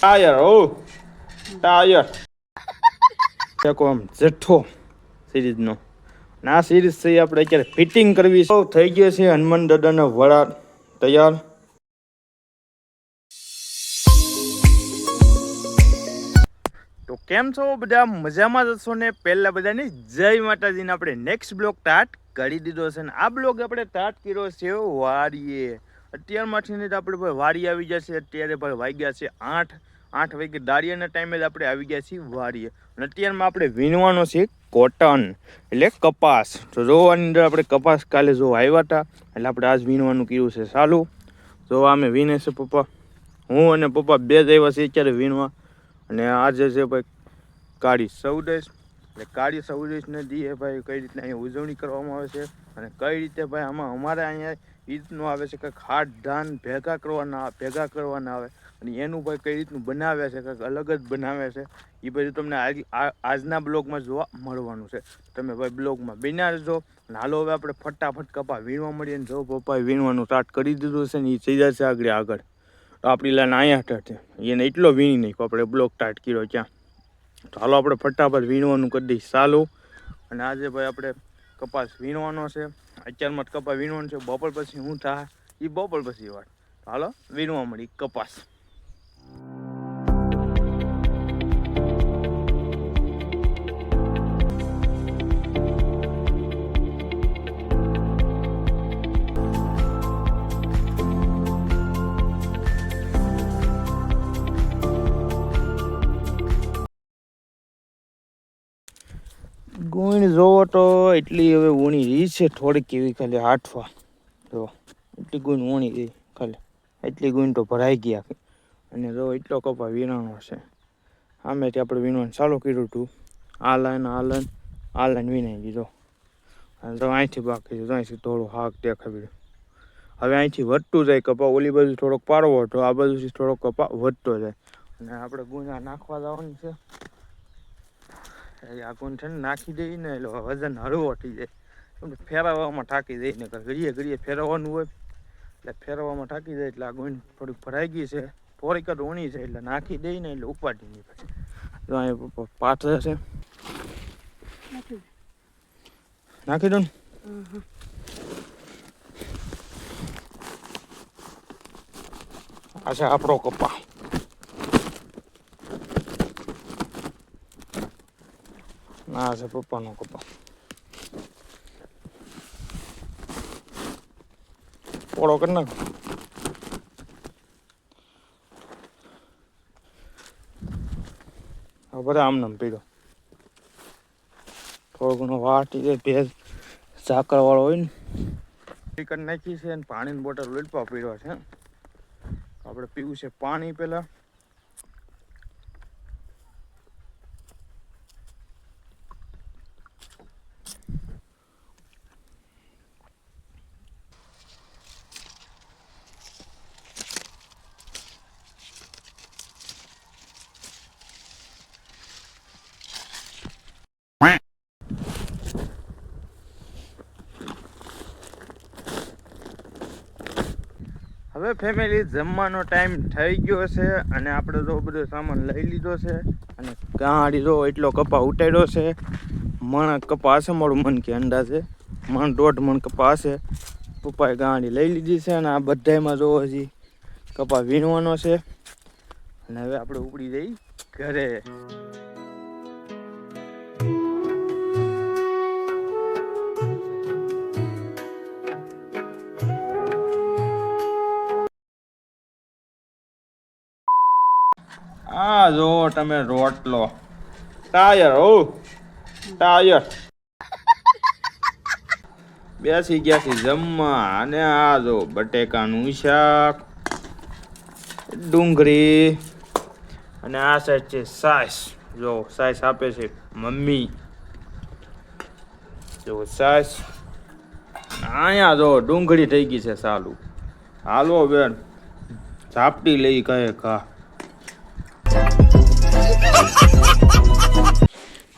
Tyre ઓ tyre આમ જઠ્ઠો સિરીઝનો. ના સિરીઝ છે આપણે અત્યારે ફિટિંગ કરવી છે. થઈ ગયો છે હનુમાન દાદાના વડા તૈયાર. તો કેમ છો બધા? મજામાં જ છો ને? પહેલા બધાને જય માતાજીને આપણે નેક્સ્ટ બ્લોગ સ્ટાર્ટ કરી દીધો છે. ને આ બ્લોગ આપણે સ્ટાર્ટ કર્યો છે વાડીએ. અત્યારમાંથી ને આપણે ભાઈ વાડી આવી જશે. અત્યારે ભાઈ વાગ્યા છે આઠ. આઠ વાગે દાળિયાના ટાઈમે જ આપણે આવી ગયા છીએ વાડીએ. અને અત્યારમાં આપણે વીણવાનો છે કોટન એટલે કપાસ. તો જોવાની અંદર આપણે કપાસ કાલે જો આવ્યા હતા, એટલે આપણે આજ વીણવાનું કર્યું છે. ચાલુ જો અમે વીણે છે પપ્પા. હું અને પપ્પા બે જ આવ્યા છે અત્યારે વીણવા. અને આજે છે ભાઈ કાળી સૌદેશ એટલે કાળી સૌદેશને દીએ ભાઈ કઈ રીતના અહીંયા ઉજવણી કરવામાં આવે છે અને કઈ રીતે ભાઈ આમાં અમારે અહીંયા રીતનું આવે છે કે ખાટ ધાન ભેગા કરવાના ભેગા કરવાના આવે. અને એનું ભાઈ કઈ રીતનું બનાવે છે, કંઈક અલગ જ બનાવે છે એ બધું તમને આજના બ્લોગમાં જોવા મળવાનું છે. તમે ભાઈ બ્લોગમાં બિના રહેજો અને હાલો હવે આપણે ફટાફટ કપા વીણવા મળીએ જો પપ્પાએ વીણવાનું સ્ટાર્ટ કરી દીધું છે ને એ થઈ જશે આગળ આગળ. તો આપણી લાઈન અહીંયા સ્ટાર્ટ એને એટલો વીણી નહીં આપણે બ્લોક સ્ટાર્ટ કર્યો ક્યાં. તો હાલો આપણે ફટાફટ વીણવાનું કરી દઈશ. ચાલો. અને આજે ભાઈ આપણે કપાસ વીણવાનો છે. અત્યારમાં કપાસ વીણવાનો છે. બપોર પછી હું થાય એ બપોર પછી વાત. હાલો, વીણવા મળી કપાસ. ગુણ જોવો તો એટલી હવે ઊણી રહી છે થોડીક એવી ખાલી હાથવા જો, એટલી ગુણ ઊણી રહી ખાલી. એટલી ગુણ તો ભરાઈ ગયા અને જો એટલો કપા વિનાનો છે. સામેથી આપણે વીણવાનું ચાલુ કર્યું હતું આ લાઈન આ લાઈન આ લાઈન વીણાઈ દીધો અને તો અહીંથી બાકી છે અહીંથી થોડું હાક દેખાવી હવે અહીંથી વધતું જાય કપા, ઓલી બાજુ થોડોક પારવો હતો, આ બાજુથી થોડોક કપા વધતો જાય. અને આપણે ગુંજા નાખવા જવાનું છે. એ આ ગુણ છે ને નાખી દઈ ને એટલે વજન હળવટી જાય. કેમ ફેરવવામાં ઠાકી દઈ ને ઘડીએ ઘડીએ ફેરવવાનું હોય. એટલે ફેરવવામાં ઠાકી જાય એટલે આ ગુણ થોડીક ભરાઈ ગઈ છે. થોડીક જ ઊણી છે એટલે નાખી દઈ ને એટલે ઉપાડી નહીં પછી. અહીંયા પાથરે છે. નાખી દો. ને? આ છે આપણો કપા ના છે પપ્પાનો કપા પોળો કરી નાખ બધા આમ નામ પીડો થોડો ઘણો વાટી જાય ભેજ સાકર વાળો હોય ને કરી નાખી છે અને પાણીની બોટલ વેડપા પીડ્યો છે આપણે પીવું છે પાણી પહેલા હવે ફેમિલી જમવાનો ટાઈમ થઈ ગયો છે અને આપણે તો બધો સામાન લઈ લીધો છે અને ગાડી જો એટલો કપા ઉતાર્યો છે. મણ કપા હશે મારું મન કે અંદાજે. મણ દોઢ મણ કપા હશે. પપ્પાએ ગાડી લઈ લીધી છે અને આ બધામાં જો હજી કપા વીણવાનો છે. અને હવે આપણે ઉપડી જઈ ઘરે. આ જો તમે રોટલો. ટાયર ઓ ટાયર. બેસી ગયા છે જમવા. અને આ જો બટેકાનું શાક. ડુંગળી. અને આ સાઈડ છે સાસ જો સાસ આપે છે મમ્મી. જો સાસ અહીંયા જો ડુંગળી થઈ ગઈ છે સાલું હાલો બેન. ઝાપટી લઈ કહે કા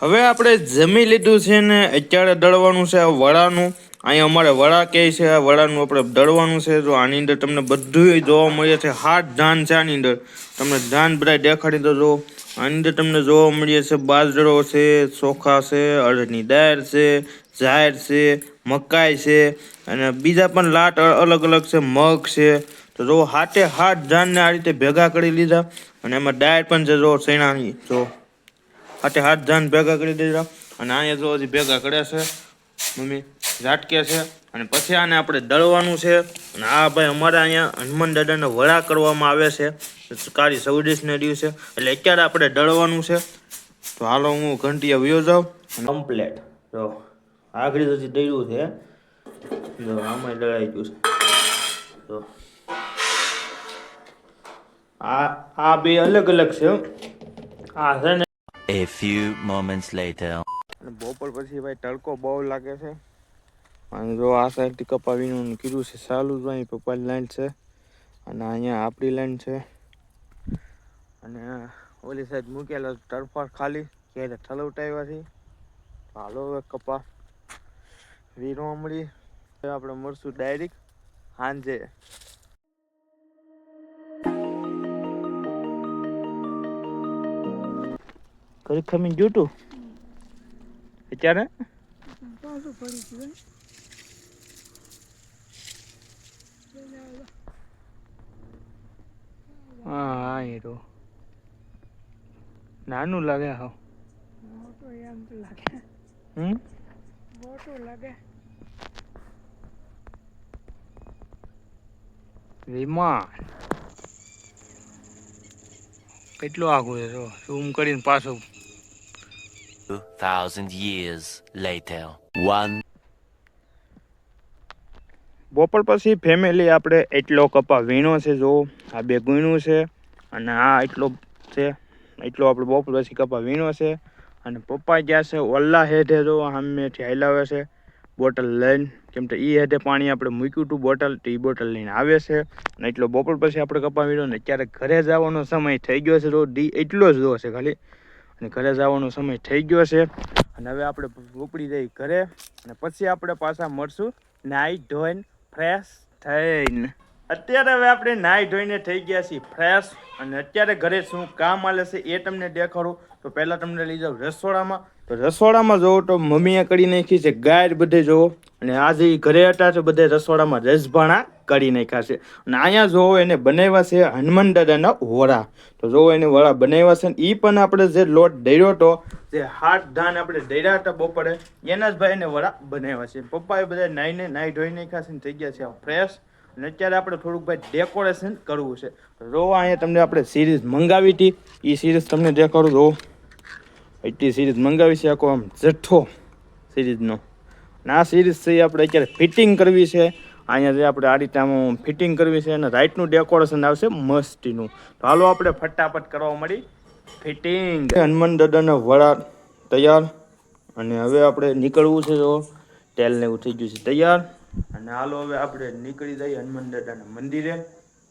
હવે આપણે જમી લીધું છે ને, અત્યારે દળવાનું છે વડાનું. અહીંયા અમારે વડા કહે છે, આ વડાનું આપણે દળવાનું છે. જો આની અંદર તમને બધું જોવા મળે છે. હાથ ધાન છે આની અંદર. તમને ધાન બધા દેખાડી દો આની અંદર તમને જોવા મળીએ છે બાજરો છે, ચોખા છે અડદની દાળ છે, જાહેર છે, મકાઈ છે, અને બીજા પણ લાટ અલગ અલગ છે, મગ છે. તો જો હાથે હાથ ધાનને આ રીતે ભેગા કરી લીધા. અને એમાં ડાયટ પણ છે, જો ચણાની જો. આટે હાથ ધાન ભેગા કરી દીધા. અને અહીંયા જો હજી ભેગા કર્યા છે, મમ્મી ઝાટકે છે. અને પછી આને આપણે દળવાનું છે. અને આ ભાઈ અમારે અહીંયા હનુમાન દાદાને વડા કરવામાં આવે છે. કાળી સવડીસને દિવસે એટલે અત્યારે આપણે દળવાનું છે. તો હાલો હું ઘંટીએ વયો જાઉં. કમ્પ્લેટ. જો, આગળ હજી દળ્યું છે. જો આમાં દળાઈ ગયું છે. જો. આ આ બે અલગ અલગ છે હો. આ છે ને A few moments later. અને બપોર પછી ભાઈ તડકો બહુ લાગે છે. અને જો આ સાઈડથી કપાવીનું કીધું છે ચાલુ જ અહીં પપ્પાની લાઈન છે. અને અહીંયા આપણી લાઈન છે. અને ઓલી સાઈડ મૂકેલા તરફાર ખાલી ક્યારે ઠલવટાવ્યા છે. હાલો હવે કપા વીરવા મળી. આપણે મળશું ડાયરેક્ટ સાંજે. કરી ખમીને જોતું અત્યારે હા હા એ તો નાનું લાગે હા લાગે હમ કેટલું આઘું છે, જો. ઝૂમ કરીને પાછું 2,000 years later. One. બોપલ પછી ફેમિલી આપણે એટલો કપા વીણો છે જો. આ બે ગુણ્યું છે અને આ એટલો છે એટલો આપણે બોપલ પછી કપા વીણો છે. અને પપ્પા ગયા છે ઓલ્લા હેઠે જો સામેથી હલાવે છે બોટલ લઈને. કેમ કે એ હેઠે પાણી આપણે મૂક્યું હતું બોટલ તો એ બોટલ લઈને આવે છે. અને એટલો બોપલ પછી આપણે કપા વીણો ને અત્યારે ઘરે જવાનો સમય થઈ ગયો છે તો ડી એટલો જ જો છે ખાલી. અને ઘરે જવાનો સમય થઈ ગયો છે. અને હવે આપણે ઉપડી જઈ ઘરે. અને પછી આપણે પાછા મળશું. નાઈ ધોઈને ફ્રેશ થઈને. અત્યારે હવે આપણે નાઈ ધોઈને થઈ ગયા છીએ ફ્રેશ અને અત્યારે ઘરે શું કામ આલે છે એ તમને દેખાડું. તો પહેલાં તમને લઈ જાઉં રસોડામાં. તો રસોડામાં જોવો તો મમ્મીએ કરી નાખી છે ગાય બધે, જોવો. અને આજે ઘરે હતા તો બધે રસોડામાં રસભાણા. કરી નાખ્યા છે. અને અહીંયા જોવો એને બનાવ્યા છે હનુમાન દાદાના વડા. તો જોવો એને વડા બનાવ્યા છે ને એ પણ આપણે જે લોટ દર્યો હતો જે હાથ ધાન આપણે દર્યા હતા બપોરે, એના જ ભાઈ એને વડા બનાવ્યા છે. પપ્પાએ બધા નાહીને નાહી ધોઈ નાખ્યા છે ને થઈ ગયા છે ફ્રેશ અને અત્યારે આપણે થોડુંક ભાઈ ડેકોરેશન કરવું છે. જોવો અહીંયા તમને આપણે સિરીઝ મંગાવી હતી. એ સિરીઝ તમને દેખાડું જોવો એટલી સિરીઝ મંગાવી છે આખો આમ જથ્થો સિરીઝનો અને આ સિરીઝ છે આપણે અત્યારે ફિટિંગ કરવી છે. અહીંયા જે આપણે આ રીતે ફિટિંગ કરવી છે અને રાઈટનું ડેકોરેશન આવશે મસ્તીનું. તો હાલો આપણે ફટાફટ કરવા મળી ફિટિંગ હનુમાન દાદાના વડા તૈયાર. અને હવે આપણે નીકળવું છે જો, તેલ ને એવું થઈ ગયું છે તૈયાર. અને હાલો હવે આપણે નીકળી જઈએ હનુમાન દાદાના મંદિરે.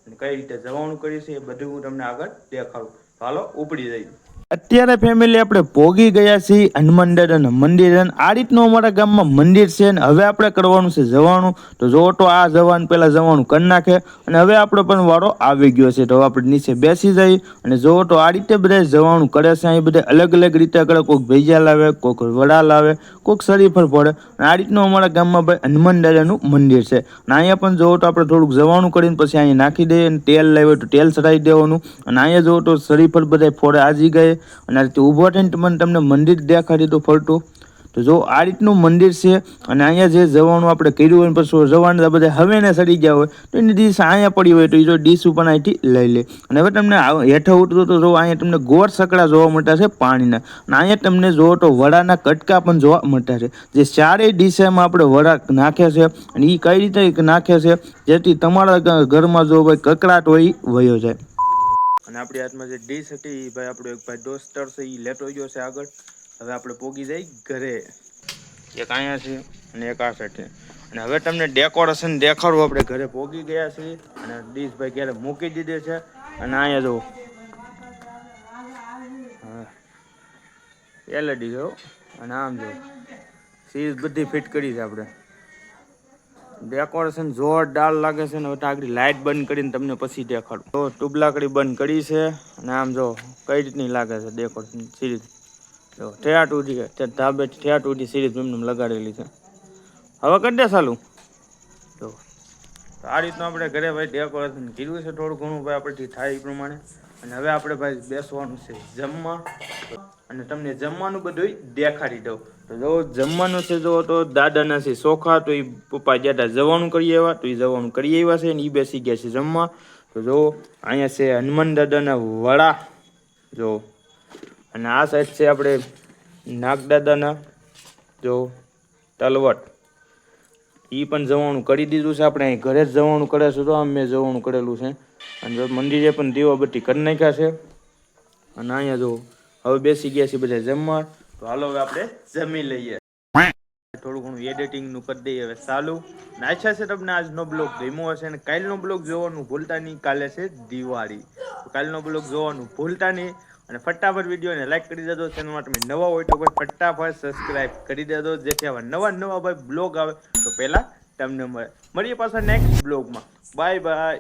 અને કઈ રીતે જવાનું કરીશું એ બધું હું તમને આગળ દેખાડું. હાલો ઉપડી જઈએ. અત્યારે ફેમિલી આપણે પોગી ગયા છીએ હનુમાન અને મંદિર આ રીતનું અમારા ગામમાં મંદિર છે અને હવે આપણે કરવાનું છે જવાનું. તો જો તો આ જવાનું, પહેલાં જવાનું કરી નાખે અને હવે આપણો પણ વારો આવી ગયો છે. તો આપણે નીચે બેસી જઈએ અને જો તો આ રીતે બધા જવાનું કરે છે. અહીં બધા અલગ અલગ રીતે કરે કોઈક ભૈયા લાવે, કોઈક વડા લાવે, કોઈક શરીફર પડે. અને આ રીતનું અમારા ગામમાં ભાઈ હનુમાન દાદાનું મંદિર છે. અને અહીંયા પણ જોવો તો આપણે થોડુંક જવાનું કરીને પછી અહીંયા નાખી દઈએ અને તેલ લાવે તો તેલ ચડાવી દેવાનું. અને અહીંયા જોવો તો શરીફર બધા ફોડે, આજી ગયે. અને આ રીતે ઊભો થઈને તમને તમને મંદિર દેખાડી તો ફરતું તો જો આ રીતનું મંદિર છે, અને અહીંયા જે જવાનું આપણે કર્યું હોય પછી જવાનું બધા હવે સડી ગયા હોય, તો એની ડીશ અહીંયા પડી હોય, તો એ જો ડીશ ઉપર અહીંથી લઈ લે. અને હવે તમને આ ઉઠતો તો જો અહીંયા તમને ગોળ સકડા જોવા મળતા છે પાણીના. અને અહીંયા તમને જોવો તો વડાના કટકા પણ જોવા મળતા છે. જે ચારેય ડીશમાં આપણે વડા નાખ્યા છે, અને એ કઈ રીતે નાખ્યા છે, જેથી તમારા ઘરમાં જો ભાઈ કકડાટ હોય વયો જાય. અને આપણી હાથમાં જે ડીશ હતી એ ભાઈ આપણો એક ભાઈ દોસ્તર છે એ લેટો ગયો છે આગળ. હવે આપણે પોગી જઈ ઘરે. એક અહીંયા છે અને એક આ સાઈડ અને હવે તમને ડેકોરેશન દેખાડવું આપણે ઘરે પોગી ગયા છીએ. અને ડીશ ભાઈ ક્યારે મૂકી દીધે છે. અને અહીંયા જો એલઈડી જો અને આમ જો સીઝ બધી ફિટ કરી છે આપણે. ડેકોરેશન જોરદાર લાગે છે ને, હવે આગળ લાઇટ બંધ કરીને તમને પછી દેખાડું. તો ટુબલાકડી બંધ કરી છે અને આમ જો કઈ રીતની લાગે છે ડેકોરેશન સિરીઝ જો ઠેઠ ઉડી ધાબે ઠેઠ ઉડી સિરીઝ એમને લગાડેલી છે. હવે કરી દે ચાલુ. જો આ રીતનું આપણે ઘરે ભાઈ ડેકોરેશન કર્યું છે થોડું ઘણું ભાઈ આપણેથી થાય એ પ્રમાણે. અને હવે આપણે ભાઈ બેસવાનું છે જમવા. અને તમને જમવાનું બધું દેખાડી દઉં. તો જો જમવાનું છે જો, તો દાદાના છે ચોખા તો એ પપ્પા ગયા જવાનું કરી આવ્યા તો એ જવાનું કરી આવ્યા છે ને એ બેસી ગયા છે જમવા. તો જો, અહીંયા છે હનુમાન દાદાના વડા. જો, અને આ સાઈડ છે આપણે નાગદાદાના જો, તલવટ. એ પણ જવાનું કરી દીધું છે આપણે અહીં ઘરે જ જવાનું કરે છે, તો આમ મેં જવાનું કરેલું છે. અને જો મંદિરે પણ દીવાબત્તી કરી નાખ્યા છે. અને અહીંયા જો હવે બેસી ગયા છે બધા જમવા. તો હાલો હવે આપણે જમી લઈએ. થોડું ઘણું એડિટિંગનું કરી દઈએ હવે ચાલુ. નાચા છે તમને આજનો બ્લોગ ગમ્યો હશે અને કાલનો બ્લોગ જોવાનું ભૂલતા નહીં. કાલે છે દિવાળી. તો કાલનો બ્લોગ જોવાનું ભૂલતા નહીં અને ફટાફટ વિડીયોને લાઈક કરી દેજો. ચેનલ માટે તમે નવા હોય તો ભાઈ ફટાફટ સબસ્ક્રાઇબ કરી દેજો. જેથી આવા નવા નવા ભાઈ બ્લોગ આવે. તો પહેલા તમને મળે મળીએ પાછા નેક્સ્ટ બ્લોગમાં. Bye bye